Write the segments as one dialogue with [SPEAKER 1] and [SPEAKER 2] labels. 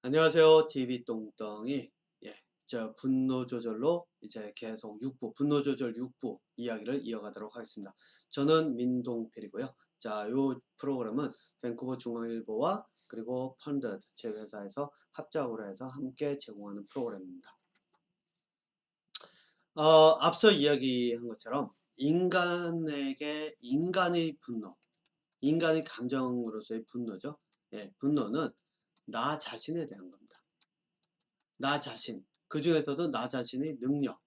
[SPEAKER 1] 안녕하세요. TV 똥덩이. 예, 저 분노 조절로 이제 계속 6부, 분노 조절 6부 이야기를 이어가도록 하겠습니다. 저는 민동필이고요. 자, 요 프로그램은 밴쿠버 중앙일보와 그리고 펀드 제 회사에서 합작으로 해서 함께 제공하는 프로그램입니다. 어, 앞서 이야기한 것처럼 인간에게 인간의 분노, 인간의 감정으로서의 분노죠. 예, 분노는 나 자신에 대한 겁니다. 나 자신. 그 중에서도 나 자신의 능력.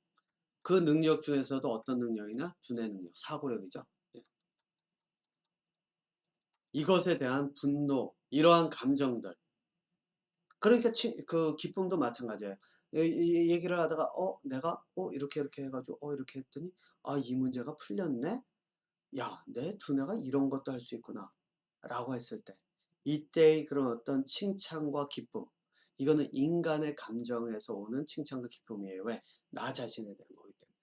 [SPEAKER 1] 그 능력 중에서도 어떤 능력이냐? 두뇌 능력, 사고력이죠. 예. 이것에 대한 분노, 이러한 감정들. 그러니까 치, 그 기쁨도 마찬가지예요. 얘기를 하다가 어 내가 어 이렇게 이렇게 해가지고 어 이렇게 했더니 아 이 문제가 풀렸네. 야 내 두뇌가 이런 것도 할 수 있구나. 라고 했을 때 이때의 그런 어떤 칭찬과 기쁨 이거는 인간의 감정에서 오는 칭찬과 기쁨이에요. 왜? 나 자신에 대한 거기 때문에.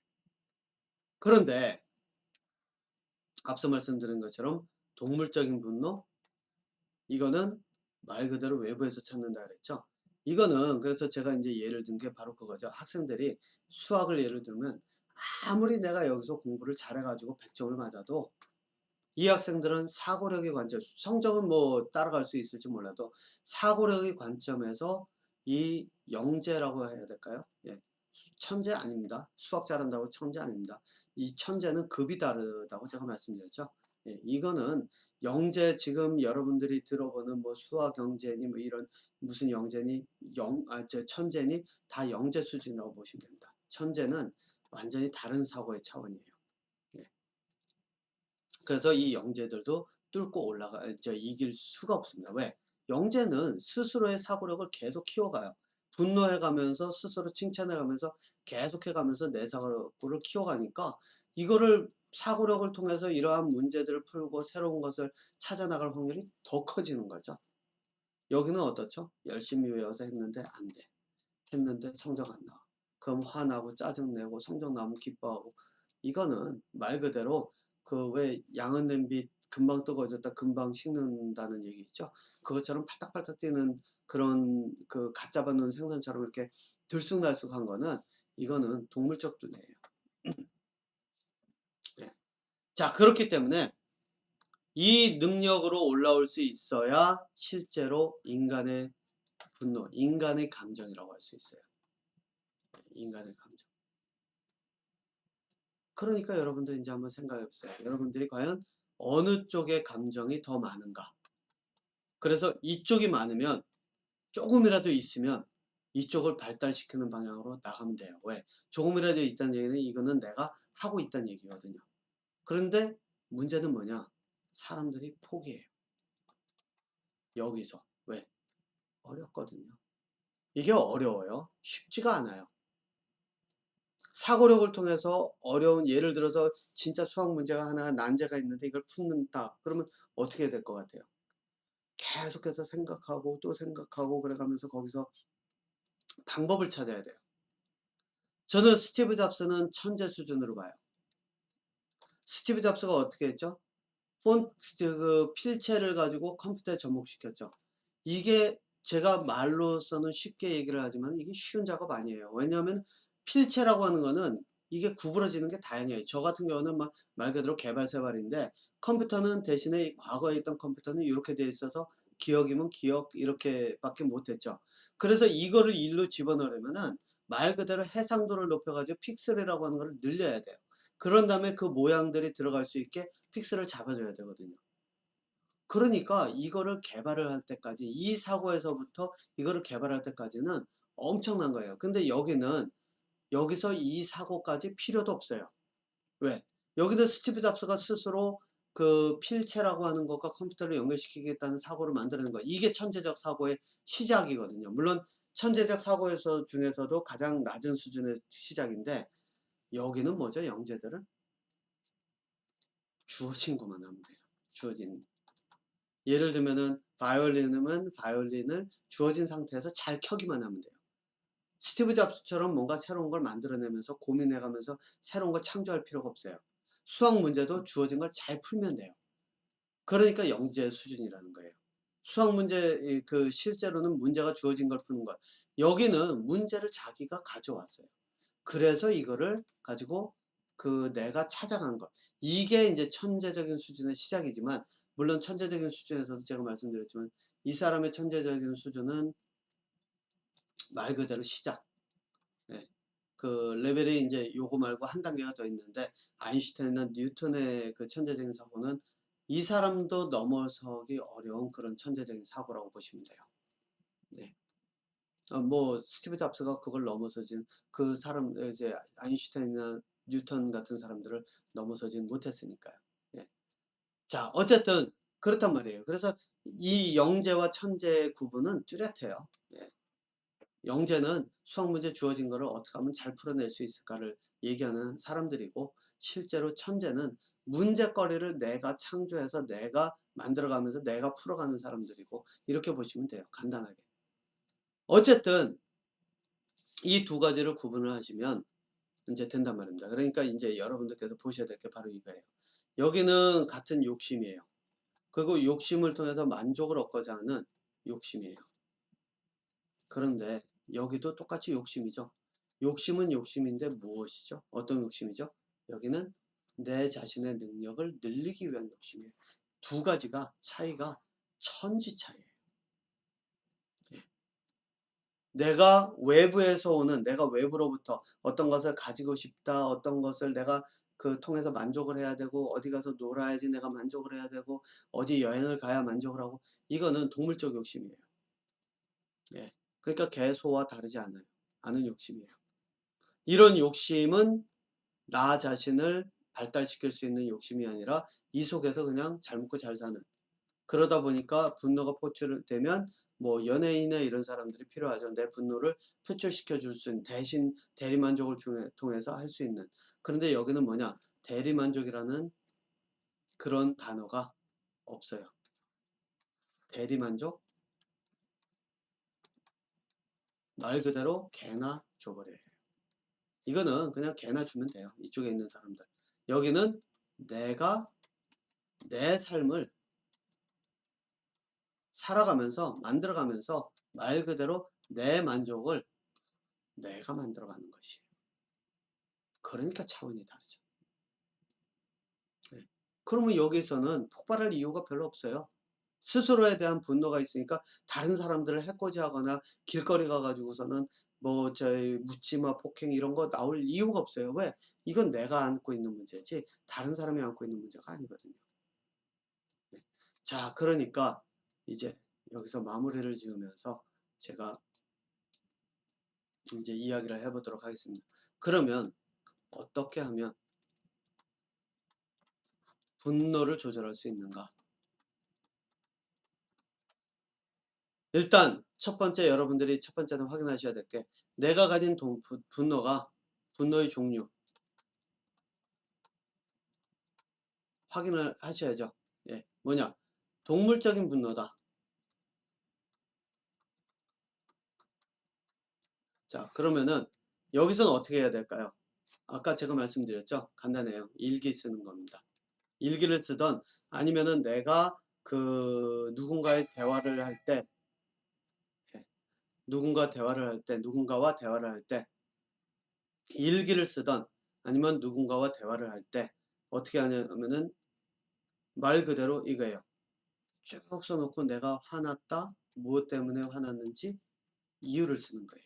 [SPEAKER 1] 그런데 앞서 말씀드린 것처럼 동물적인 분노 이거는 말 그대로 외부에서 찾는다 그랬죠. 이거는 그래서 제가 이제 예를 든 게 바로 그거죠. 학생들이 수학을 예를 들면 아무리 내가 여기서 공부를 잘해가지고 100점을 맞아도 이 학생들은 사고력의 관점, 성적은 뭐 따라갈 수 있을지 몰라도 사고력의 관점에서 이 영재라고 해야 될까요? 예. 천재 아닙니다. 수학 잘한다고 천재 아닙니다. 이 천재는 급이 다르다고 제가 말씀드렸죠. 예, 이거는 영재 지금 여러분들이 들어보는 뭐 수학 영재니 뭐 이런 무슨 영재니 영, 아, 저 천재니 다 영재 수준이라고 보시면 됩니다. 천재는 완전히 다른 사고의 차원이에요. 예. 그래서 이 영재들도 뚫고 올라가, 저 이길 수가 없습니다. 왜? 영재는 스스로의 사고력을 계속 키워가요. 분노해 가면서 스스로 칭찬해 가면서 계속해 가면서 내 사고력을 키워가니까 이거를 사고력을 통해서 이러한 문제들을 풀고 새로운 것을 찾아 나갈 확률이 더 커지는 거죠. 여기는 어떻죠? 열심히 외워서 했는데 안 돼. 했는데 성적 안 나와. 그럼 화나고 짜증내고 성적 나오면 기뻐하고 이거는 말 그대로 그 왜 양은 냄비 금방 뜨거워졌다 금방 식는다는 얘기 있죠. 그것처럼 팔딱팔딱 뛰는 그런 그 갓 잡아놓은 생선처럼 이렇게 들쑥날쑥한 거는 이거는 동물적 두뇌예요. 네. 자 그렇기 때문에 이 능력으로 올라올 수 있어야 실제로 인간의 분노, 인간의 감정이라고 할 수 있어요. 네, 인간의 감정. 그러니까 여러분들 이제 한번 생각해 보세요. 여러분들이 과연 어느 쪽의 감정이 더 많은가? 그래서 이쪽이 많으면 조금이라도 있으면 이쪽을 발달시키는 방향으로 나가면 돼요. 왜? 조금이라도 있다는 얘기는 이거는 내가 하고 있다는 얘기거든요. 그런데 문제는 뭐냐? 사람들이 포기해요. 여기서. 왜? 어렵거든요. 이게 어려워요. 쉽지가 않아요. 사고력을 통해서 어려운 예를 들어서 진짜 수학 문제가 하나 난제가 있는데 이걸 풀는다. 그러면 어떻게 될 것 같아요? 계속해서 생각하고 또 생각하고 그래가면서 거기서 방법을 찾아야 돼요. 저는 스티브 잡스는 천재 수준으로 봐요. 스티브 잡스가 어떻게 했죠? 폰트 그 필체를 가지고 컴퓨터에 접목시켰죠. 이게 제가 말로서는 쉽게 얘기를 하지만 이게 쉬운 작업 아니에요. 왜냐하면 필체라고 하는 거는 이게 구부러지는 게 다양해요. 저 같은 경우는 막 말 그대로 개발세발인데 컴퓨터는 대신에 과거에 있던 컴퓨터는 이렇게 돼 있어서 기억이면 기억 이렇게밖에 못했죠. 그래서 이거를 일로 집어넣으려면은 말 그대로 해상도를 높여가지고 픽셀이라고 하는 걸 늘려야 돼요. 그런 다음에 그 모양들이 들어갈 수 있게 픽셀을 잡아줘야 되거든요. 그러니까 이거를 개발을 할 때까지 이 사고에서부터 이거를 개발할 때까지는 엄청난 거예요. 근데 여기는 여기서 이 사고까지 필요도 없어요. 왜? 여기는 스티브 잡스가 스스로 그 필체라고 하는 것과 컴퓨터를 연결시키겠다는 사고를 만드는 거. 이게 천재적 사고의 시작이거든요. 물론 천재적 사고에서 중에서도 가장 낮은 수준의 시작인데 여기는 뭐죠? 영재들은 주어진 것만 하면 돼요. 주어진. 예를 들면은 바이올린은 바이올린을 주어진 상태에서 잘 켜기만 하면 돼요. 스티브 잡스처럼 뭔가 새로운 걸 만들어내면서 고민해가면서 새로운 걸 창조할 필요가 없어요. 수학 문제도 주어진 걸 잘 풀면 돼요. 그러니까 영재 수준이라는 거예요. 수학 문제 이그 실제로는 문제가 주어진 걸 푸는 거야. 여기는 문제를 자기가 가져왔어요. 그래서 이거를 가지고 그 내가 찾아간 것. 이게 인제 천재적인 수준의 시작이지만 물론 천재적인 수준에서도 제가 말씀드렸지만 이 사람의 천재적인 수준은 말 그대로 시작. 예. 그 레벨이 인제 요거 말고 한 단계가 더 있는데 아인슈타인이나 뉴턴의 그 천재적인 사고는 이 사람도 넘어서기 어려운 그런 천재적인 사고라고 보시면 돼요. 네. 어 뭐 스티브 잡스가 그걸 넘어서진 그 사람 어 이제 아인슈타인이나 뉴턴 같은 사람들을 넘어서진 못했으니까요. 예. 자 어쨌든 그렇단 말이에요. 그래서 이 영재와 천재의 구분은 뚜렷해요. 예. 영재는 수학 문제 주어진 거를 어떻게 하면 잘 풀어낼 수 있을까를 얘기하는 사람들이고 실제로 천재는 문제거리를 내가 창조해서 내가 만들어가면서 내가 풀어가는 사람들이고 이렇게 보시면 돼요. 간단하게. 어쨌든 이 두 가지를 구분을 하시면 인제 된단 말입니다. 그러니까 인제 여러분들께서 보셔야 될 게 바로 이거예요. 여기는 같은 욕심이에요. 그리고 욕심을 통해서 만족을 얻고자 하는 욕심이에요. 그런데 여기도 똑같이 욕심이죠. 욕심은 욕심인데 무엇이죠? 어떤 욕심이죠? 여기는 내 자신의 능력을 늘리기 위한 욕심이에요. 두 가지가 차이가 천지 차이예요. 예. 내가 외부에서 오는 내가 외부로부터 어떤 것을 가지고 싶다. 어떤 것을 내가 그 통해서 만족을 해야 되고 어디 가서 놀아야지 내가 만족을 해야 되고 어디 여행을 가야 만족을 하고 이거는 동물적 욕심이에요. 예. 그러니까 개, 소와 다르지 않아요. 않은 욕심이에요. 이런 욕심은 나 자신을 발달시킬 수 있는 욕심이 아니라 이 속에서 그냥 잘 먹고 잘 사는 그러다 보니까 분노가 포출되면 뭐 연예인이나 이런 사람들이 필요하죠. 내 분노를 표출시켜 줄 수 있는 대신 대리만족을 통해서 할 수 있는 그런데 여기는 뭐냐 대리만족이라는 그런 단어가 없어요. 대리만족 말 그대로 개나 줘버려요. 이거는 그냥 개나 주면 돼요. 이쪽에 있는 사람들. 여기는 내가 내 삶을 살아가면서 만들어가면서 말 그대로 내 만족을 내가 만들어가는 것이에요. 그러니까 차원이 다르죠. 네. 그러면 여기서는 폭발할 이유가 별로 없어요. 스스로에 대한 분노가 있으니까 다른 사람들을 해코지하거나 길거리 가가지고서는 뭐 저희 묻지마 폭행 이런 거 나올 이유가 없어요. 왜? 이건 내가 안고 있는 문제지 다른 사람이 안고 있는 문제가 아니거든요. 네. 자 그러니까 이제 여기서 마무리를 지으면서 제가 이제 이야기를 해보도록 하겠습니다. 그러면 어떻게 하면 분노를 조절할 수 있는가? 일단 첫 번째 여러분들이 첫 번째는 확인하셔야 될 게 내가 가진 동, 부, 분노가 분노의 종류 확인을 하셔야죠. 예, 뭐냐 동물적인 분노다. 자 그러면은 여기서는 어떻게 해야 될까요? 아까 제가 말씀드렸죠. 간단해요. 일기 쓰는 겁니다. 일기를 쓰던 아니면은 내가 그 누군가의 대화를 할때 누군가 대화를 할 때, 누군가와 대화를 할 때, 일기를 쓰던 아니면 누군가와 대화를 할 때 어떻게 하냐면은 말 그대로 이거예요. 쭉 써놓고 내가 화났다, 무엇 때문에 화났는지 이유를 쓰는 거예요.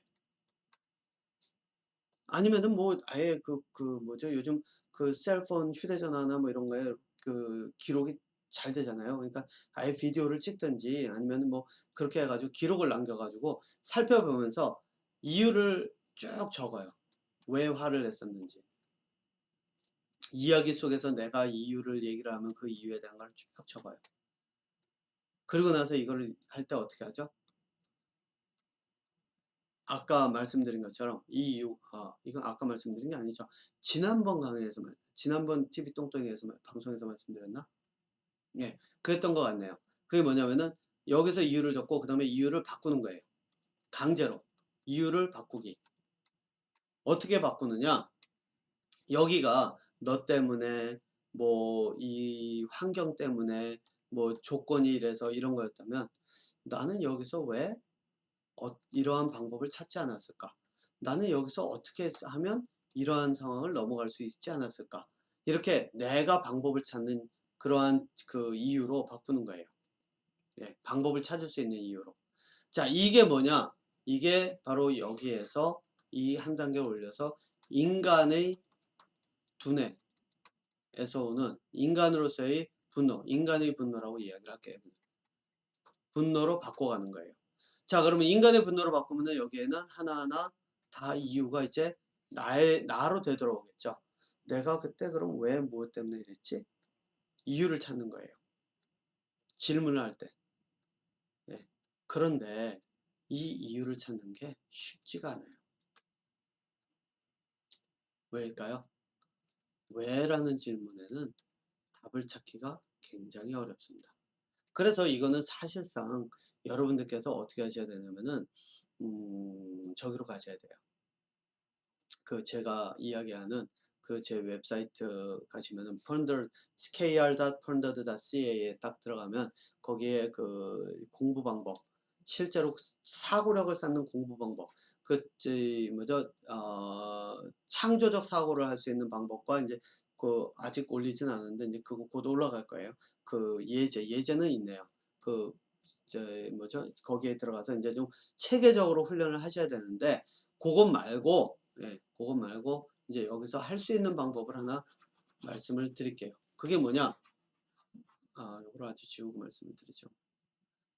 [SPEAKER 1] 아니면은 뭐 아예 그, 그 뭐죠? 요즘 그 셀폰 휴대전화나 뭐 이런 거에 그 기록이 잘 되잖아요. 그러니까 아예 비디오를 찍든지 아니면 뭐 그렇게 해가지고 기록을 남겨가지고 살펴보면서 이유를 쭉 적어요. 왜 화를 냈었는지. 이야기 속에서 내가 이유를 얘기를 하면 그 이유에 대한 걸 쭉 적어요. 그리고 나서 이걸 할 때 어떻게 하죠? 아까 말씀드린 것처럼 이 이유가 이건 아까 말씀드린 게 아니죠. 지난번 강의에서 지난번 TV 똥똥이에서 방송에서 말씀드렸나? 예, 그랬던 것 같네요. 그게 뭐냐면은 여기서 이유를 적고 그 다음에 이유를 바꾸는 거예요. 강제로 이유를 바꾸기. 어떻게 바꾸느냐? 여기가 너 때문에 뭐 이 환경 때문에 뭐 조건이 이래서 이런 거였다면 나는 여기서 왜 어, 이러한 방법을 찾지 않았을까? 나는 여기서 어떻게 했- 하면 이러한 상황을 넘어갈 수 있지 않았을까? 이렇게 내가 방법을 찾는 그러한 그 이유로 바꾸는 거예요. 예, 방법을 찾을 수 있는 이유로. 자, 이게 뭐냐? 이게 바로 여기에서 이 한 단계 올려서 인간의 두뇌에서 오는 인간으로서의 분노, 인간의 분노라고 이야기를 할게요. 분노로 바꿔가는 거예요. 자, 그러면 인간의 분노로 바꾸면 여기에는 하나하나 다 이유가 이제 나의, 나로 되돌아오겠죠. 내가 그때 그럼 왜 무엇 때문에 이랬지? 이유를 찾는 거예요. 질문을 할 때. 예. 그런데 이 이유를 찾는 게 쉽지가 않아요. 왜일까요? 왜 라는 질문에는 답을 찾기가 굉장히 어렵습니다. 그래서 이거는 사실상 여러분들께서 어떻게 하셔야 되냐면은 음, 저기로 가셔야 돼요. 그 제가 이야기하는 그 제 웹사이트 가시면은 펀더 skr.funded.ca에 딱 들어가면 거기에 그 공부 방법 실제로 사고력을 쌓는 공부 방법 그저 뭐죠 어, 창조적 사고를 할 수 있는 방법과 이제 그 아직 올리진 않았는데 이제 그거 곧 올라갈 거예요. 그 예제 예제는 있네요. 그저 뭐죠 거기에 들어가서 이제 좀 체계적으로 훈련을 하셔야 되는데 그것 말고 예, 그것 말고 이제 여기서 할 수 있는 방법을 하나 말씀을 드릴게요. 그게 뭐냐? 아, 이걸 아주 지우고 말씀을 드리죠.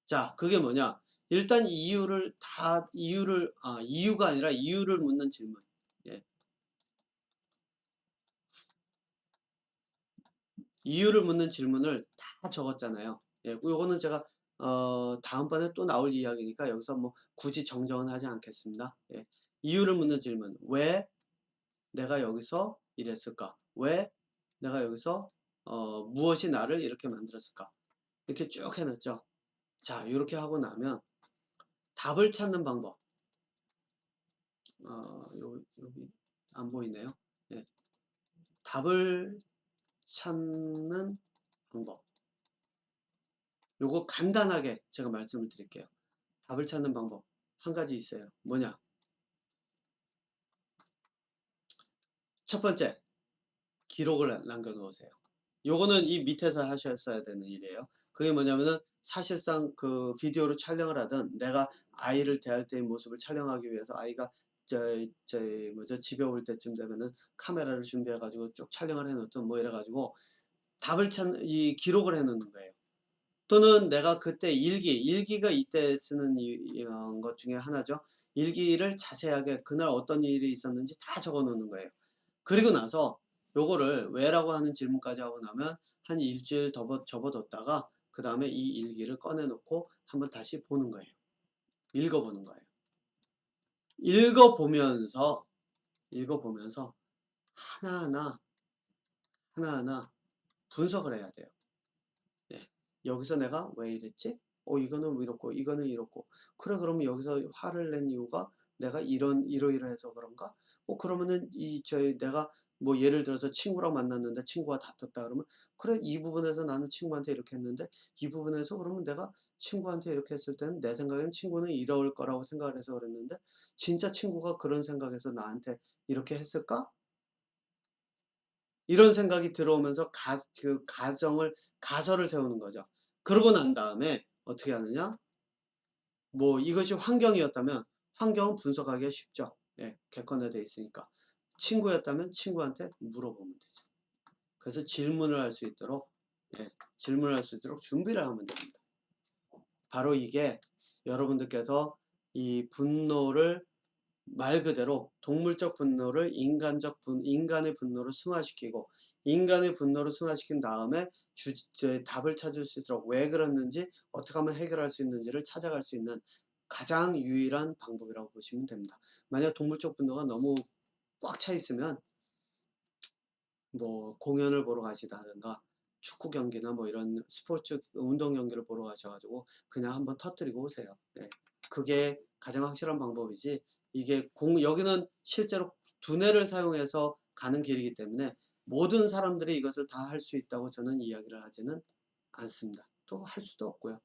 [SPEAKER 1] 자, 그게 뭐냐? 일단 이유를 다 이유를 아, 이유가 아니라 이유를 묻는 질문. 예. 이유를 묻는 질문을 다 적었잖아요. 예, 요거는 제가 어, 다음번에 또 나올 이야기니까 여기서 뭐 굳이 정정은 하지 않겠습니다. 예. 이유를 묻는 질문. 왜 내가 여기서 이랬을까? 왜 내가 여기서 어, 무엇이 나를 이렇게 만들었을까? 이렇게 쭉 해놨죠. 자, 이렇게 하고 나면 답을 찾는 방법. 어, 여기, 여기 안 보이네요. 예. 답을 찾는 방법. 요거 간단하게 제가 말씀을 드릴게요. 답을 찾는 방법 한 가지 있어요. 뭐냐? 첫 번째, 기록을 남겨놓으세요. 요거는 이 밑에서 하셨어야 되는 일이에요. 그게 뭐냐면은 사실상 그 비디오로 촬영을 하든 내가 아이를 대할 때의 모습을 촬영하기 위해서 아이가 저, 저, 뭐죠, 집에 올 때쯤 되면은 카메라를 준비해 가지고 쭉 촬영을 해 놓든 뭐 이래 가지고 답을 찾는, 이 기록을 해 놓는 거예요. 또는 내가 그때 일기, 일기가 이때 쓰는 이, 이런 것 중에 하나죠. 일기를 자세하게 그날 어떤 일이 있었는지 다 적어 놓는 거예요. 그리고 나서 요거를 왜라고 하는 질문까지 하고 나면 한 일주일 더 접어뒀다가 그 다음에 이 일기를 꺼내놓고 한번 다시 보는 거예요. 읽어보는 거예요. 읽어보면서 읽어보면서 하나하나 하나하나 분석을 해야 돼요. 예. 여기서 내가 왜 이랬지? 어 이거는 이렇고 이거는 이렇고 그래 그러면 여기서 화를 낸 이유가 내가 이런 이러이러해서 그런가? 어 그러면은 이 저희 내가 뭐 예를 들어서 친구랑 만났는데 친구가 다퉜다 그러면 그래 이 부분에서 나는 친구한테 이렇게 했는데 이 부분에서 그러면 내가 친구한테 이렇게 했을 때는 내 생각엔 친구는 이럴 거라고 생각을 해서 그랬는데 진짜 친구가 그런 생각에서 나한테 이렇게 했을까? 이런 생각이 들어오면서 가, 그 가정을 가설을 세우는 거죠. 그러고 난 다음에 어떻게 하느냐? 뭐 이것이 환경이었다면 환경은 분석하기가 쉽죠. 예, 객관화되어 있으니까. 친구였다면 친구한테 물어보면 되죠. 그래서 질문을 할 수 있도록 예, 질문을 할 수 있도록 준비를 하면 됩니다. 바로 이게 여러분들께서 이 분노를 말 그대로 동물적 분노를 인간적 분, 인간의 분노를 승화시키고 인간의 분노를 승화시킨 다음에 주, 저, 답을 찾을 수 있도록 왜 그랬는지 어떻게 하면 해결할 수 있는지를 찾아갈 수 있는 가장 유일한 방법이라고 보시면 됩니다. 만약 동물적 분노가 너무 꽉 차 있으면 뭐 공연을 보러 가시다든가 축구 경기나 뭐 이런 스포츠 운동 경기를 보러 가셔가지고 그냥 한번 터뜨리고 오세요. 네. 그게 가장 확실한 방법이지 이게 공 여기는 실제로 두뇌를 사용해서 가는 길이기 때문에 모든 사람들이 이것을 다 할 수 있다고 저는 이야기를 하지는 않습니다. 또 할 수도 없고요.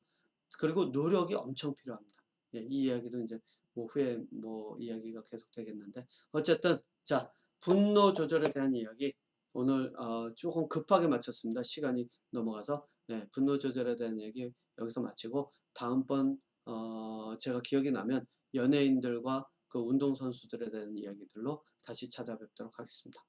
[SPEAKER 1] 그리고 노력이 엄청 필요합니다. 예, 이 이야기도 이제 뭐 후에 뭐 이야기가 계속 되겠는데 어쨌든 자 분노 조절에 대한 이야기 오늘 어, 조금 급하게 마쳤습니다. 시간이 넘어가서 네, 분노 조절에 대한 얘기 여기서 마치고 다음번 어, 제가 기억이 나면 연예인들과 그 운동선수들에 대한 이야기들로 다시 찾아뵙도록 하겠습니다.